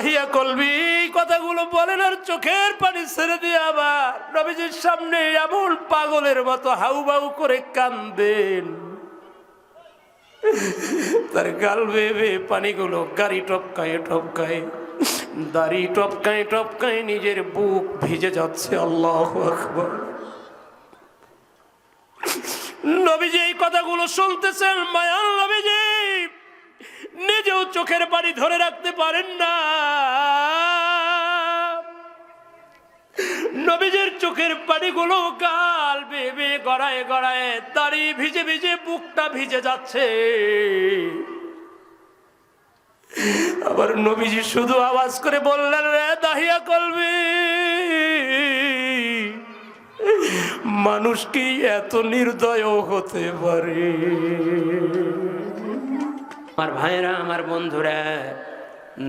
দাহিয়া কলবি, কথাগুলো বলেন আর চোখের পানি ছেড়ে দিয়ে আবার। নবীজির সামনে এমন পাগলের মতো হাউবাউ করে কান্দেন। তার গাল বেয়ে পানিগুলো গাড়ি টপকায় টপকায়, দাড়ি টপকায় টপকায় নিজের বুক ভিজে যাচ্ছে। আল্লাহ আকবর। নবীজি এই কথাগুলো শুনতেছেন মায়াল নবীজি। নিজেও চোখের পানি ধরে রাখতে পারেন না। নবীজের চোখের পানিগুলো গাল বেবে গড়ায় গড়ায় দাড়ি ভিজে ভিজে বুকটা ভিজে যাচ্ছে। আবার নবীজি শুধু আওয়াজ করে বললেন রে দাহিয়া কলবি, মানুষ কি এত নির্দয় হতে পারে? আমার ভাইরা আমার বন্ধুরা,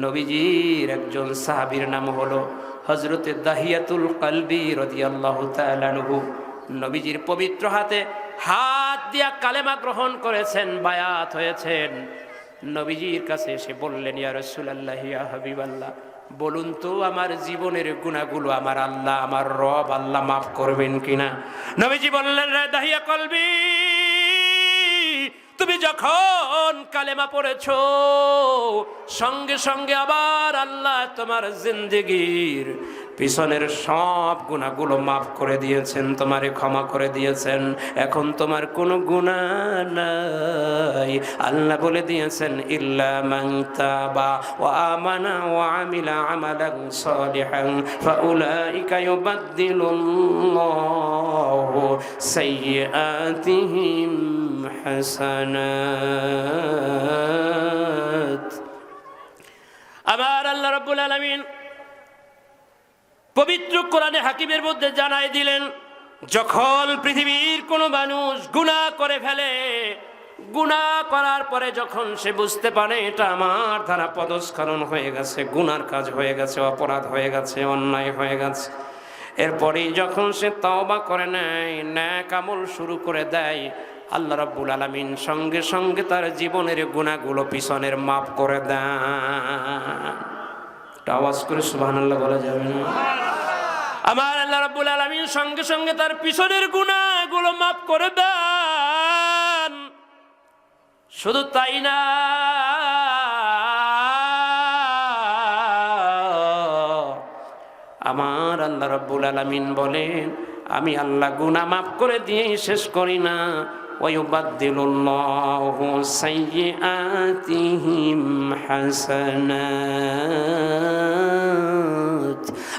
নবীজির একজন সাহাবীর নাম হলো হজরতে দাহিয়াতুল কালবি রদিয়াল্লাহু তাআলাহু নবীজির পবিত্র হাতে হাত দিয়া কালেমা গ্রহণ করেছেন, বায়াত হয়েছেন। নবীজির কাছে এসে বললেন, ইয়া রাসূলুল্লাহ, ইয়া হাবিবাল্লাহ, বলুন তো আমার জীবনের গুণাগুলো আমার আল্লাহ, আমার রব আল্লাহ মাফ করবেন কিনা? নবীজি বললেন দাহিয়া কলবি, তুমি যখন কালেমা পড়েছ, সঙ্গে সঙ্গে আবার আল্লাহ তোমার জিন্দগির পিছনের সব গুণাগুলো মাফ করে দিয়েছেন, তোমারে ক্ষমা করে দিয়েছেন। এখন তোমার কোনো গুণা নাই। আল্লাহ বলে দিয়েছেন, ইল্লা ওয়া আমিলা হাসানাত। আমার আল্লাহ রাব্বুল আলামিন পবিত্র কোরআনে হাকিমের মধ্যে জানাই দিলেন, যখন পৃথিবীর কোনো মানুষ গুনাহ করে ফেলে, গুনাহ করার পরে যখন সে বুঝতে পারে এটা আমার দ্বারা পদস্খলন হয়ে গেছে, গুনার কাজ হয়ে গেছে, অপরাধ হয়ে গেছে, অন্যায় হয়ে গেছে, এরপরেই যখন সে তওবা করে নেয়, ন্যাক আমল শুরু করে দেয় আল্লাহ রাব্বুল আলামিন সঙ্গে সঙ্গে তার জীবনের গুণাগুলো পিছনের মাফ করে দেন। করে সুবহানাল্লাহ বলা যাবে না? আমার আল্লাহ রাব্বুল আলামিন সঙ্গে সঙ্গে তার পিছনের গুনাহগুলো মাফ করে দেন। শুধু তাই না, আমার আল্লাহ রাব্বুল আলামিন বলেন, আমি আল্লাহ গুনাহ মাফ করে দিয়ে শেষ করি না। ويبدل الله سيئاتهم حسنات.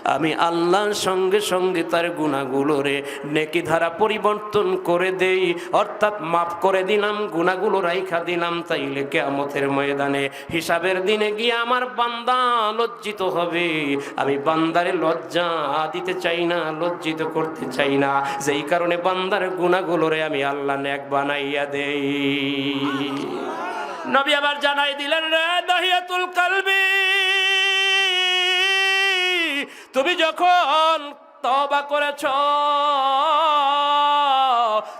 আমি আল্লাহর সঙ্গে সঙ্গে তার গুণাগুলোরে নেকি ধারা পরিবর্তন করে দেই। অর্থাৎ মাফ করে দিলাম, গুণাগুলো রাইখা দিলাম, তাইলে কেয়ামতের ময়দানে হিসাবের দিনে গিয়ে আমার বান্দা লজ্জিত হবে। আমি বান্দারে লজ্জা দিতে চাই না, লজ্জিত করতে চাই না। যেই কারণে বান্দার গুণাগুলোরে আমি আল্লাহ নেক বানাইয়া দেই। নবী আবার জানাই দিলেন, রে দাহিয়াতুল কালবি তুমি যখন তবা করেছ,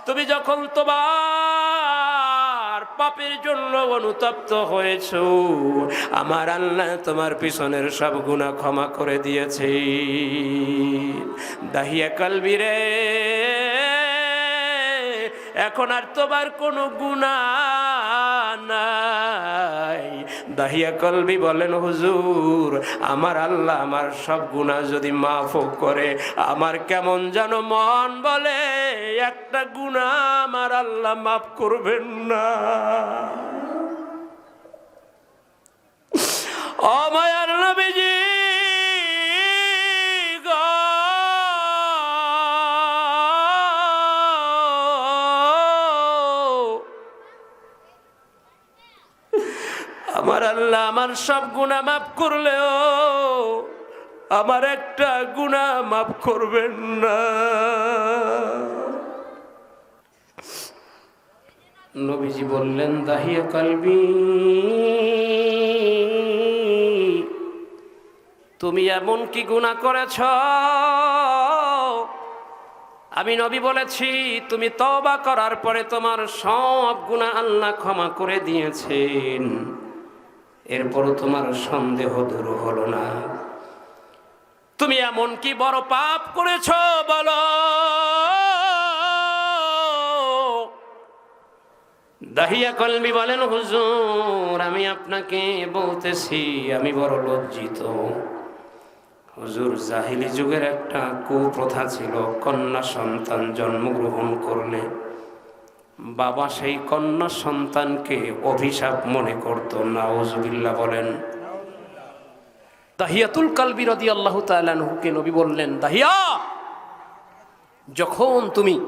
তুমি যখন তোমার পাপের জন্য অনুতপ্ত হয়েছ, আমার আল্লাহ তোমার পিছনের সব গুণা ক্ষমা করে দিয়েছে। দাহিয়া কালবি রে, এখন আর তোমার কোনো গুণা নাই। দাহিয়া কলবি বলেন, হুজুর, আমার আল্লাহ আমার সব গুণা যদি মাফ করে, আমার কেমন যেন মন বলে, একটা গুণা আমার আল্লাহ মাফ করবেন না। আমার সব গুণা মাফ করলেও আমার একটা গুণা মাফ করবেন না। নবীজি বললেন, দাহিয়া কালবি, তুমি এমন কি গুণা করেছ? আমি নবী বলেছি, তুমি তবা করার পরে তোমার সব গুণা আল্লাহ ক্ষমা করে দিয়েছেন। এরপরও তোমার সন্দেহ দূর হলো না। তুমি এমন কি বড় পাপ করেছ, বলো? দাহিয়া কলমি বলেন, হুজুর, আমি আপনাকে বলতেছি, আমি বড় লজ্জিত। হুজুর, জাহিলি যুগের একটা কুপ্রথা ছিল, কন্যা সন্তান জন্মগ্রহণ করলে। বাবা সেই কন্যা সন্তানকে অভিশাপ মনে করত নাউজুবিল্লাহ বলেন। দাহিয়াতুল কালবি রদি আল্লাহ তালুকে নবী বললেন দাহিয়া যখন তুমি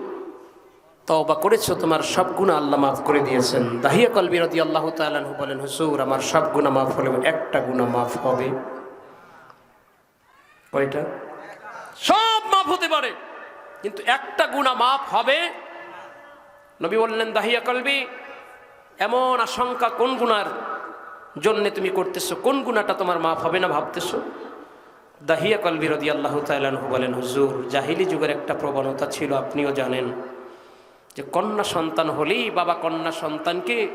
তওবা করেছ তোমার সব গুণা আল্লাহ মাফ করে দিয়েছেন। দাহিয়া কলবি রদি আল্লাহ তালু বলেন হুসুর আমার সব গুণা মাফ হলেও একটা গুণা মাফ হবে। কয়টা? সব মাফ হতে পারে কিন্তু একটা গুণা মাফ হবে নবী বললেন, দাহিয়া কলবি, এমন আশঙ্কা কোন গুণার জন্যে তুমি করতেছো? কোন গুণাটা তোমার মাফ হবে না ভাবতেছো? দাহিয়া কলবি রদি আল্লাহ তালু বলেন, হুজুর, জাহিলি যুগের একটা প্রবণতা ছিল, আপনিও জানেন যে কন্যা সন্তান হলেই বাবা কন্যা সন্তানকে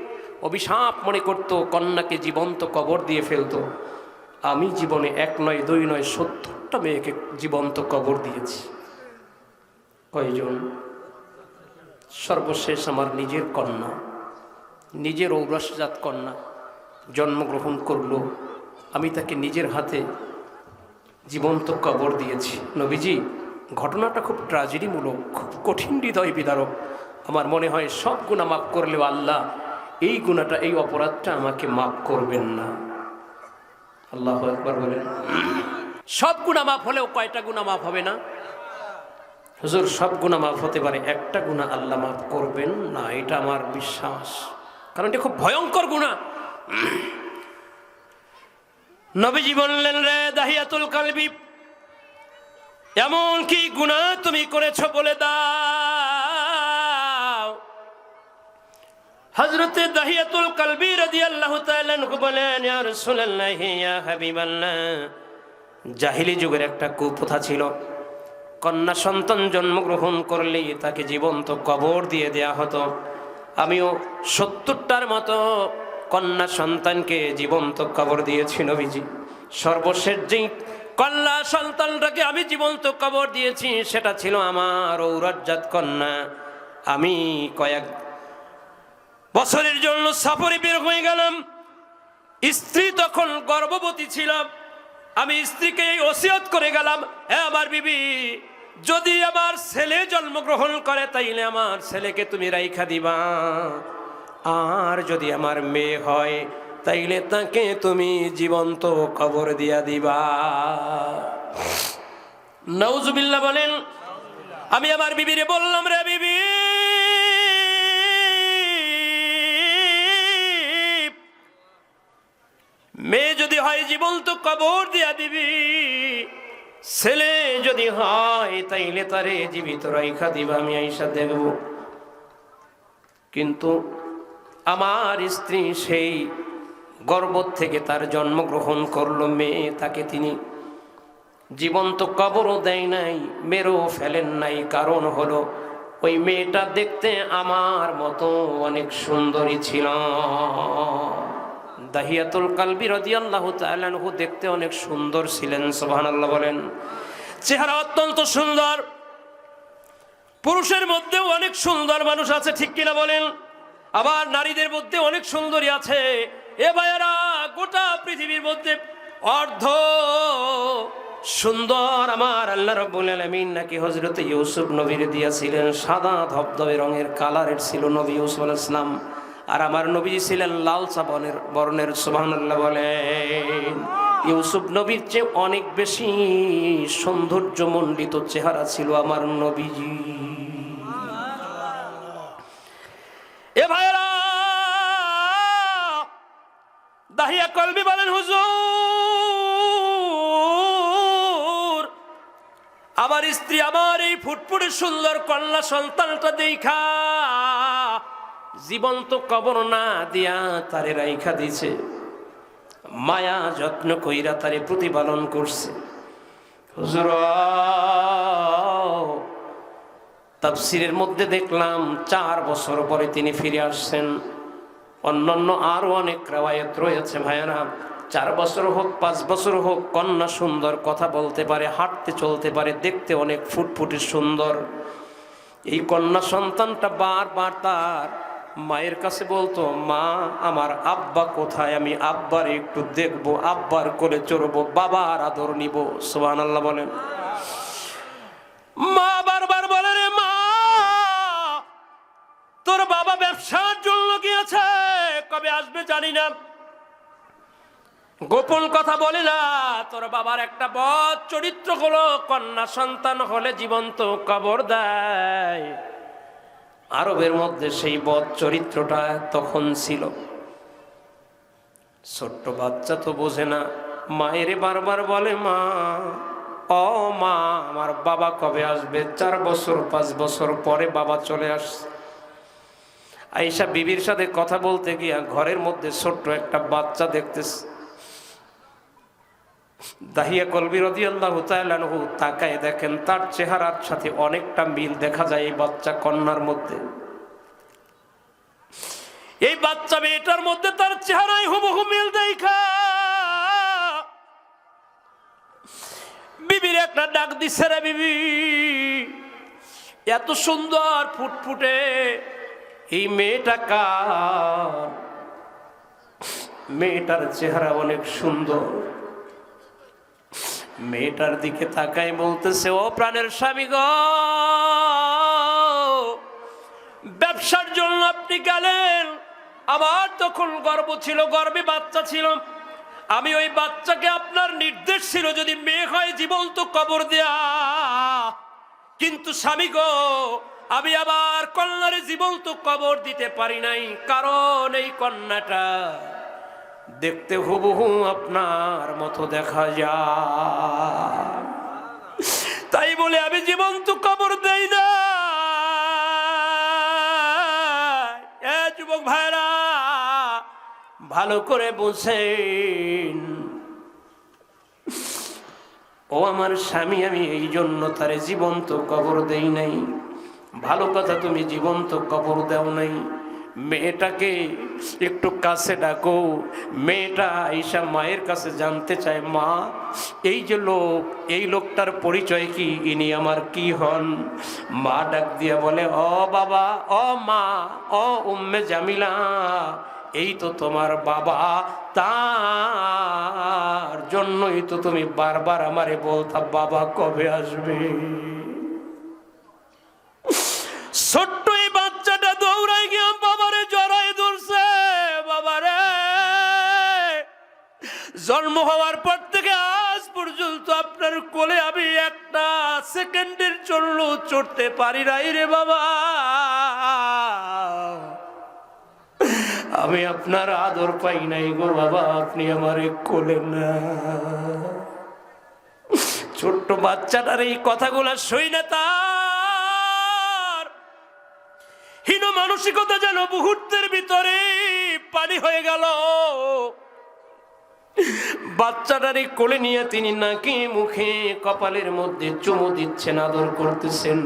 অভিশাপ মনে করত, কন্যাকে জীবন্ত কবর দিয়ে ফেলতো। আমি জীবনে এক নয়, দুই নয়, সত্তরটা মেয়েকে জীবন্ত কবর দিয়েছি। কয়জন? সর্বশেষ আমার নিজের কন্যা, নিজের ঔরসজাত কন্যা জন্মগ্রহণ করল। আমি তাকে নিজের হাতে জীবন্ত কবর দিয়েছি। নবীজি, ঘটনাটা খুব ট্রাজেডিমূলক, খুব কঠিন হৃদয় বিদারক। আমার মনে হয় সব গুণা মাফ করলেও আল্লাহ এই গুণাটা, এই অপরাধটা আমাকে মাফ করবেন না। আল্লাহ একবার বলেন। সব গুণা মাফ হলেও কয়টা গুণা মাফ হবে না? হুজুর, সব গুণা মাফ হতে পারে, একটা গুণা আল্লাহ মাফ করবেন না, এটা আমার বিশ্বাস। কারণ এটা খুব ভয়ঙ্কর গুণা নবীজি বললেন, রে দাহিয়াতুল কালবি, এমন কি গুণা তুমি করেছ বলে দাও? হজরতে দাহিয়াতুল কালবি রাদিয়াল্লাহু তাআলা বলেন রাসূলুল্লাহ, ইয়া হাবিবাল্লাহ। জাহিলি যুগের একটা কুপ্রথা ছিল। কন্যা সন্তান জন্মগ্রহণ করলেই তাকে জীবন্ত কবর দিয়ে দেয়া হতো। আমিও সত্তরটার মতো কন্যা সন্তানকে জীবন্ত কবর দিয়েছি নবীজি। সর্বশেষ যেই কন্যা সন্তানটাকে আমি জীবন্ত কবর দিয়েছি, সেটা ছিল আমার ঔরজাত কন্যা। আমি কয়েক বছরের জন্য সফরে বের হয়ে গেলাম। স্ত্রী তখন গর্ভবতী ছিলাম। আমি স্ত্রীকে ওসিয়ত করে গেলাম হ্যাঁ আমার বিবি যদি আমার ছেলে জন্মগ্রহণ করে, তাইলে আমার ছেলেকে তুমি রাইখা দিবা। আর যদি আমার মেয়ে হয়, তাইলে তাকে তুমি জীবন্ত কবর দিয়া দিবা। নৌজুবিল্লা বলেন, আমি আমার বিবিরে বললাম রে বিবি, মেয়ে যদি হয় জীবন্ত কবর দিয়া দিবি ছেলে যদি হয়, তাইলে তারে জীবিত রাইখা দিবা, আমি আইসা দেখব কিন্তু আমার স্ত্রী সেই গর্ভ থেকে তার জন্মগ্রহণ করল, মেয়ে তাকে তিনি জীবন্ত কবরও দেয় নাই মেরো ফেলেন নাই। কারণ হলো, ওই মেয়েটা দেখতে আমার মতো অনেক সুন্দরী ছিল। দাহিয়াতুল কালবি রদিয়াল্লাহ তালানহু দেখতে অনেক সুন্দর ছিলেন সোহান আল্লাহ বলেন। চেহারা অত্যন্ত সুন্দর। পুরুষের মধ্যেও অনেক সুন্দর মানুষ আছে, ঠিক কিনা বলেন? আবার নারীদের মধ্যে অনেক সুন্দরী আছে। এ ভাইয়ারা, গোটা পৃথিবীর মধ্যে অর্ধ সুন্দর আমার আল্লাহ রব্বুল আলামিন নাকি হজরত ইউসুফ নবীর দিয়েছিলেন সাদা ধবধবে রঙের কালারের ছিল নবী ইউসুফ আলাইহিস সালাম। আর আমার নবী ছিলেন লাল সাবনের বর্ণের, সুবহানাল্লাহ বলেন ইউসুফ নবীর চেয়ে অনেক বেশি সৌন্দর্য মণ্ডিত চেহারা ছিল আমার নবীজি। এ ভাইরা দাহিয়া কলবি বলেন, হুজুর, আমার স্ত্রী আমার এই ফুটফুটে সুন্দর কন্যা সন্তানটা দেখা। জীবন্ত কবর না দিয়া তারে রাইখা দিছে। মায়া যত্ন কইরা তারে প্রতিপালন করছে। হুজুর, তাফসিরের মধ্যে দেখলাম চার বছর পরে তিনি ফিরে আসছেন। অন্যান্য আরও অনেক রেওয়ায়ত রয়েছে ভাইয়ারা। চার বছর হোক, পাঁচ বছর হোক, কন্যা সুন্দর কথা বলতে পারে, হাঁটতে চলতে পারে, দেখতে অনেক ফুটফুটে সুন্দর। এই কন্যা সন্তানটা বারবার তার মায়ের কাছে বলতো, মা, আমার আব্বা কোথায়? আমি আব্বার একটু দেখব, আব্বার কোলে চড়বো, বাবার আদর নিব। সোহান আল্লাহ বলেন। মা বারবার বলে রে, মা, তোর বাবা ব্যবসার জন্য গিয়েছে, কবে আসবে জানি না। গোপন কথা বলি না, তোর বাবার একটা বদ চরিত্র হলো, কন্যা সন্তান হলে জীবন্ত কবর দেয়। আরবের মধ্যে সেই বদ চরিত্রটা তখন ছিল। ছোট্ট বাচ্চা তো বোঝে না, মায়ের বারবার বলে, মা, ও মা, আমার বাবা কবে আসবে? চার বছর, পাঁচ বছর পরে বাবা চলে আসছে। আইসা বিবির সাথে কথা বলতে গিয়া ঘরের মধ্যে ছোট্ট একটা বাচ্চা দেখতেছে। দাহিয়া কলবি রদি আল্লাহ তাহু তাকায় দেখেন, তার চেহারার সাথে অনেকটা মিল দেখা যায় এই বাচ্চা কন্যার মধ্যে। এই বাচ্চা মেয়েটার মধ্যে তার চেহারায় হুবহু মিল দেখা। বিবির একটা ডাক দিছে রে বিবি, এত সুন্দর ফুটফুটে, এই মেয়েটা কার? মেয়েটার চেহারা অনেক সুন্দর। মেয়েটার দিকে তাকাই বলতেছে, ও প্রাণের স্বামী গ, ব্যবসার জন্য আপনি গেলেন। আমার তখন গর্ব ছিল, গর্বে বাচ্চা ছিল। আমি ওই বাচ্চাকে আপনার নির্দেশ ছিল, যদি মেয়ে হয় জীবন্ত কবর দেয়া। কিন্তু স্বামী গো, আমি আবার কন্যারে জীবন্ত কবর দিতে পারি নাই, কারণ এই কন্যাটা দেখতে হুবহু আপনার মতো দেখা যায়। তাই বলে আমি জীবন্ত কবর দেই না। যুবক ভাইরা, ভালো করে বুঝেন। ও আমার স্বামী, আমি এই জন্য তারে জীবন্ত কবর দেই নাই। ভালো কথা তুমি জীবন্ত কবর দেও নাই। মেয়েটাকে একটু কাছে ডাকো। মেয়েটা ঈশা মায়ের কাছে জানতে চায়, মা, এই যে লোক, এই লোকটার পরিচয় কি? ইনি আমার কি হন? মা ডাক দিয়া বলে ও বাবা ও মা ও উম্মে জামিলা, এই তো তোমার বাবা। তার জন্যই তো তুমি বারবার আমারে বলতা, বাবা কবে আসবে? ছোট্ট জন্ম হওয়ার পর থেকে আজ পর্যন্ত আপনার কোলে আমি একটা সেকেন্ডের জন্য চড়তে পারি নাই রে বাবা। আমি আপনার আদর পাই নাই গো বাবা, আপনি আমারে কোলে না। ছোট্ট বাচ্চাটার এই কথাগুলো সই না তার। হীন মানসিকতা যেন মুহূর্তের ভিতরে পানি হয়ে গেল। বাচ্চাটারে কোলে নিয়ে তিনি নাকি মুখে কপালের মধ্যে চুমু দিচ্ছেন, আদর করতেছেন।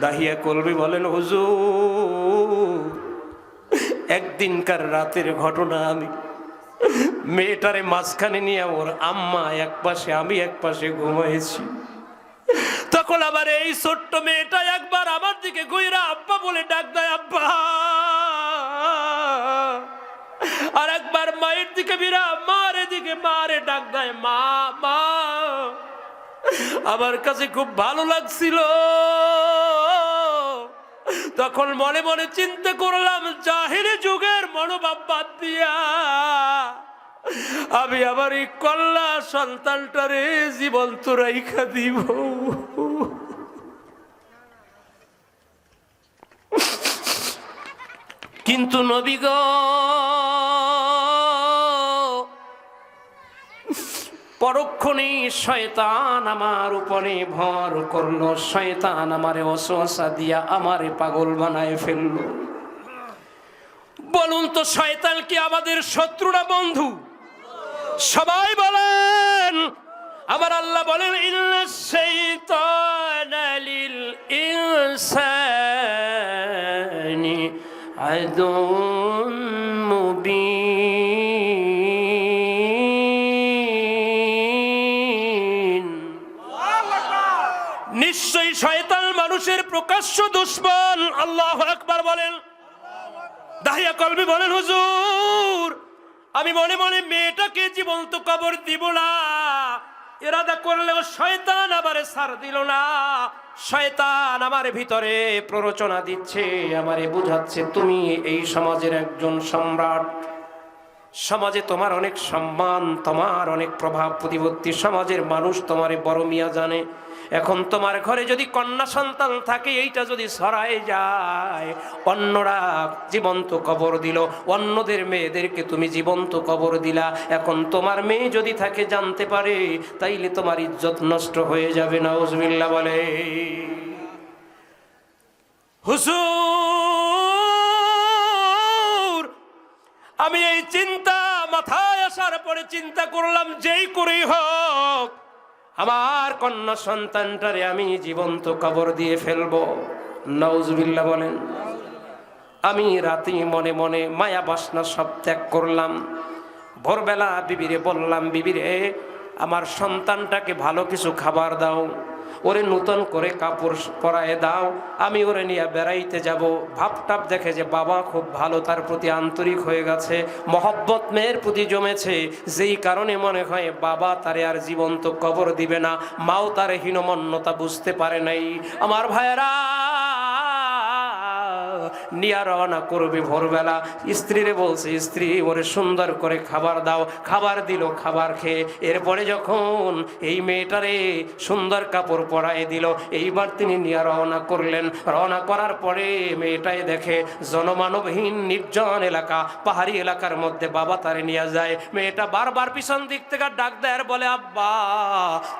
দাহিয়া কলবি বলেন, হুজুর, একদিনকার রাতের ঘটনা আমি। মেয়েটারে মাঝখানে নিয়ে ওর আম্মা এক পাশে, আমি এক পাশে ঘুমাইছি। তখন আবার এই ছোট্ট মেয়েটা একবার আমার দিকে গুইরা আব্বা বলে, ডাক দেয় আব্বা। দিকে বিরা, মারে দিকে মারে ডাক দেয় মা মা। আমার কাছে খুব ভালো লাগছিল। তখন মনে মনে চিন্তা করলাম, জাহিরি যুগের মনোভাব বাদ দিয়া আমি আবার এই কল্লা সন্তানটারে জীবন্ত রাইখা দিব। কিন্তু নবী পরক্ষণে শয়তান আমার উপরে ভর করল। শয়তান আমারে অশোষা দিয়া আমারে পাগল বানায় ফেলল। বলুন তো, শয়তান কি আমাদের শত্রুরা বন্ধু? সবাই বলেন। আবার আল্লাহ বলেন শৈতানালিল ইনসানি আদম মুবিন। প্রকাশ্য দুশ্মন, আল্লাহ আকবার বলেন। দাহিয়া কলবি বলেন, হুজুর, আমি মনে মনে মেয়েটাকে জীবন্ত কবর দিব না। এরাদা করলেও শয়তান আমারে সার দিল না। শয়তান আমার ভিতরে প্ররোচনা দিচ্ছে, আমারে বুঝাচ্ছে, তুমি এই সমাজের একজন সম্রাট। সমাজে তোমার অনেক সম্মান, তোমার অনেক প্রভাব, প্রতিপত্তি। সমাজের মানুষ তোমারে বড় মিয়া জানে। এখন তোমার ঘরে যদি কন্যা সন্তান থাকে, এইটা যদি সরায় যায়, অন্যরা জীবন্ত কবর দিল, অন্যদের মেয়েদেরকে তুমি জীবন্ত কবর দিলা। এখন তোমার মেয়ে যদি থাকে, জানতে পারে, তাইলে তোমার ইজ্জত নষ্ট হয়ে যাবে না উজবিল্লা বলে। হুজুর, আমি এই চিন্তা মাথায় আসার পরে চিন্তা করলাম, যেই করেই হোক আমার কন্যা সন্তানটারে আমি জীবন্ত কবর দিয়ে ফেলব। নওজবিল্লা বলেন, আমি রাতে মনে মনে মায়া বাসনা সব ত্যাগ করলাম। ভোরবেলা বিবিরে বললাম, বিবিরে, আমার সন্তানটাকে ভালো কিছু খাবার দাও। ওরে নূতন করে কাপড় পরায় দাও, আমি ওরে নিয়ে বেড়াইতে যাব। ভাবটাপ দেখে যে বাবা খুব ভালো, তার প্রতি আন্তরিক হয়ে গেছে, মহব্বত মেয়ের প্রতি জমেছে। যেই কারণে মনে হয় বাবা তারে আর জীবন্ত কবর দিবে না, মাও তার হীনমন্যতা বুঝতে পারে নাই। আমার ভাইয়েরা! নিয়া রওনা করবে ভোরবেলা। স্ত্রীরে বলছে, স্ত্রী, ওরে সুন্দর করে খাবার দাও। খাবার দিল, খাবার খেয়ে। এরপরে যখন এই মেয়েটারে সুন্দর কাপড় পরায় দিল, এইবার তিনি নিয়া রওনা করলেন। রওনা করার পরে মেয়েটাই দেখে জনমানবহীন নির্জন এলাকা, পাহাড়ি এলাকার মধ্যে বাবা তারে নিয়ে যায়। মেয়েটা বারবার পিছন দিক থেকে ডাক দেয়, বলে, আব্বা,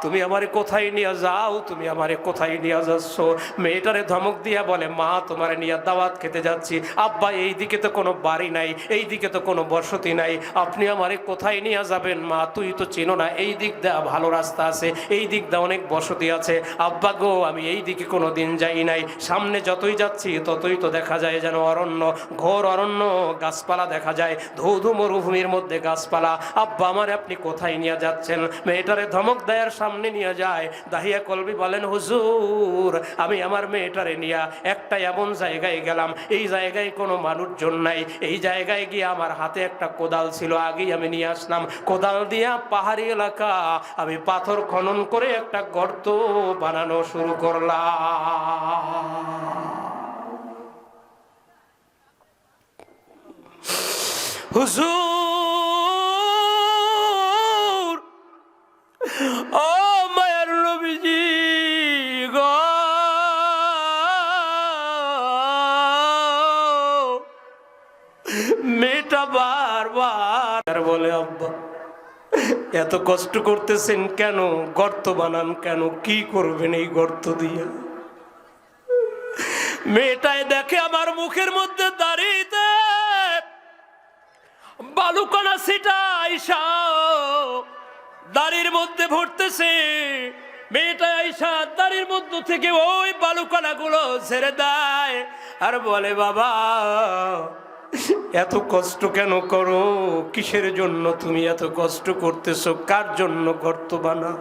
তুমি আমারে কোথায় নিয়ে যাও? তুমি আমারে কোথায় নিয়ে যাচ্ছ? মেয়েটারে ধমক দিয়া বলে, মা, তোমারে নিয়ে দাওয়াত খেতে যাচ্ছি। আব্বা এই দিকে তো কোনো বাড়ি নাই এই দিকে তো কোনো বসতি নাই। আপনি আমারে কোথায় নিয়ে যাবেন মা? তুই তো চেনো না, এই দিক দেওয়া ভালো রাস্তা আছে, এই দিক দিয়ে অনেক বসতি আছে। আব্বা গো, আমি এই দিকে কোনো দিন যাই নাই। সামনে যতই যাচ্ছি, ততই তো দেখা যায় যেন অরণ্য, ঘোর অরণ্য গাছপালা দেখা যায় ধৌ ধু মরুভূমির মধ্যে গাছপালা। আব্বা, আমার আপনি কোথায় নিয়ে যাচ্ছেন? মেয়েটারে ধমক দেয়ার সামনে নিয়ে যায়। দাহিয়া কলবি বলেন, হুজুর, আমি আমার মেয়েটারে নিয়ে একটা এমন জায়গায় গেলাম এই জায়গায় কোনো মানুষজন নাই। এই জায়গায় গিয়ে আমার হাতে একটা কোদাল ছিল, আগেই আমি নিয়ে আসলাম। কোদাল দিয়া পাহাড়ি এলাকা, আমি পাথর খনন করে একটা গর্ত বানানো শুরু করলাম। হুজুর, ও বারবার বলে, আব্বা, এত কষ্ট করতেছেন কেন? গর্ত বানান কেন? কি করবেন এই গর্ত দিয়ে? মেয়েটাই দেখে আমার মুখের মধ্যে দাঁড়িয়ে বালুকণা সেটা আইসা। দাড়ির মধ্যে ভরতেছে। মেয়েটা আইসা দাড়ির মধ্য থেকে ওই বালুকণা গুলো ছেড়ে দেয়। আর বলে, বাবা এত কষ্ট কেন করো? কিসের জন্য তুমি এত কষ্ট করতেছো? কার জন্য গর্ত বানা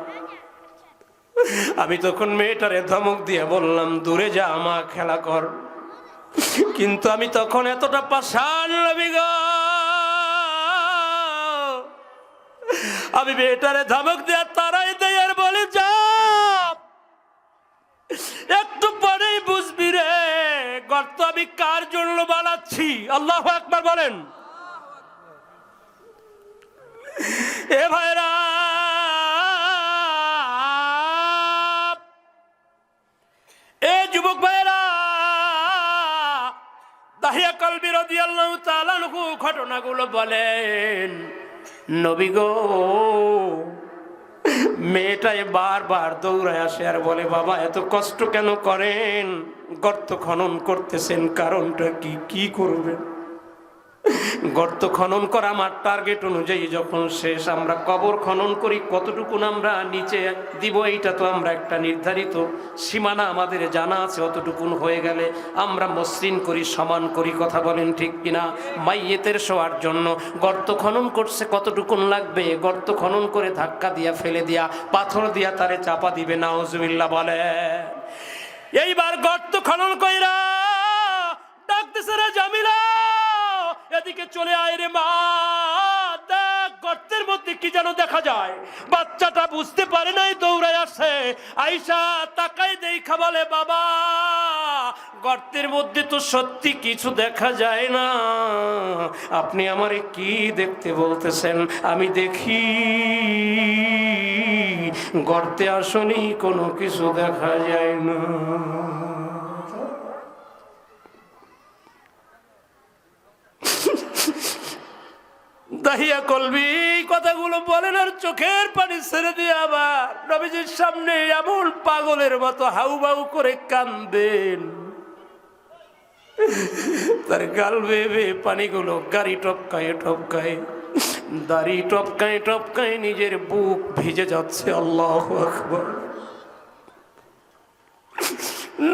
আমি তখন মেয়েটারে ধমক দিয়ে বললাম, দূরে যা আমা খেলা কর। কিন্তু আমি তখন এতটা পাশান আমি মেয়েটারে ধমক দিয়ে তারাই দেয় আর বলে যা একটু পরেই বুঝবি রে গর্ত আমি কার জন্য বানাচ্ছি? আল্লাহ একবার বলেন। এ ভাইরা, এ যুবক ঘটনাগুলো বলেন। নবী গো, মেয়েটাই বারবার দৌড়ায় আসে আর বলে, বাবা, এত কষ্ট কেন করেন? গর্ত খনন করতেছেন কারণটা কি? কি করবেন গর্ত খনন করা আমার টার্গেট অনুযায়ী যখন শেষ, আমরা কবর খনন করি কতটুকুন আমরা নিচে দিব এইটা তো আমরা একটা নির্ধারিত সীমানা আমাদের জানা আছে, অতটুকুন হয়ে গেলে আমরা মসৃণ করি, সমান করি, কথা বলেন ঠিক কিনা? মাইয়েতের শোয়ার জন্য গর্ত খনন করছে কতটুকুন লাগবে? গর্ত খনন করে ধাক্কা দিয়া, ফেলে দিয়া, পাথর দিয়া তারে চাপা দিবে না নাউজুবিল্লাহ বলে। এইবার গর্ত খনন কইরা ডাকতেছে রে জামিলা। এদিকে চলে আয় রে মা। গর্তের মধ্যে কি যেন দেখা যায়। বাচ্চাটা বুঝতে পারে নাই, দৌড়ায় আসে আইসা বলে বাবা। গর্তের মধ্যে তো সত্যি কিছু দেখা যায় না। আপনি আমারে কি দেখতে বলতেছেন? আমি দেখি। গর্তে আসনি, কোনো কিছু দেখা যায় না। দাহিয়া কলবি, এই কথাগুলো বলেন আর চোখের পানি ছেড়ে দিয়ে আবার। নবীজির সামনে এমন পাগলের মতো হাউ বাউ করে কান্দেন। তার গাল বেবে পানিগুলো গাড়ি টপকায় টপকায় দাড়ি টপকায় টপকায় নিজের বুক ভিজে যাচ্ছে, আল্লাহ আকবর।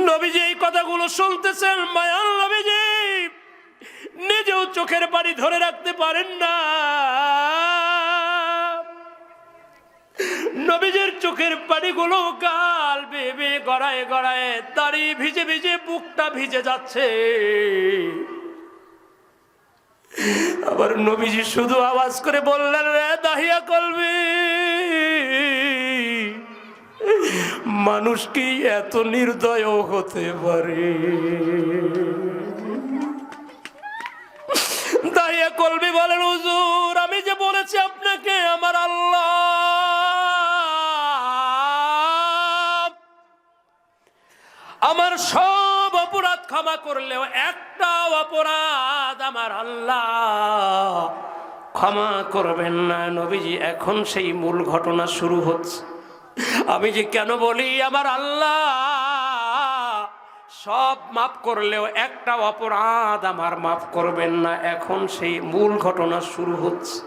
নবীজি এই কথাগুলো শুনতেছেন মায়াল নবীজি। নিজেও চোখের পানি ধরে রাখতে পারেন না। নবীজের চোখের পানিগুলো গাল বেবে গড়ায় গড়ায় দাড়ি ভিজে ভিজে বুকটা ভিজে যাচ্ছে। আবার নবীজি শুধু আওয়াজ করে বললেন রে দাহিয়া কলবি, মানুষ কি এত নির্দয় হতে পারে? দাহিয়া কলবি বলেন, হুজুর, আমি যে বলেছি আপনাকে, আমার আল্লাহ, আমার সব ক্ষমা করলেও একটা অপরাধ আমার আল্লাহ। ক্ষমা করবেন না নবীজি, এখন সেই মূল ঘটনা শুরু হচ্ছে। আমি যে কেন বলি আমার আল্লাহ, সব মাফ করলেও একটা অপরাধ আমার মাফ করবেন না, এখন সেই মূল ঘটনা শুরু হচ্ছে।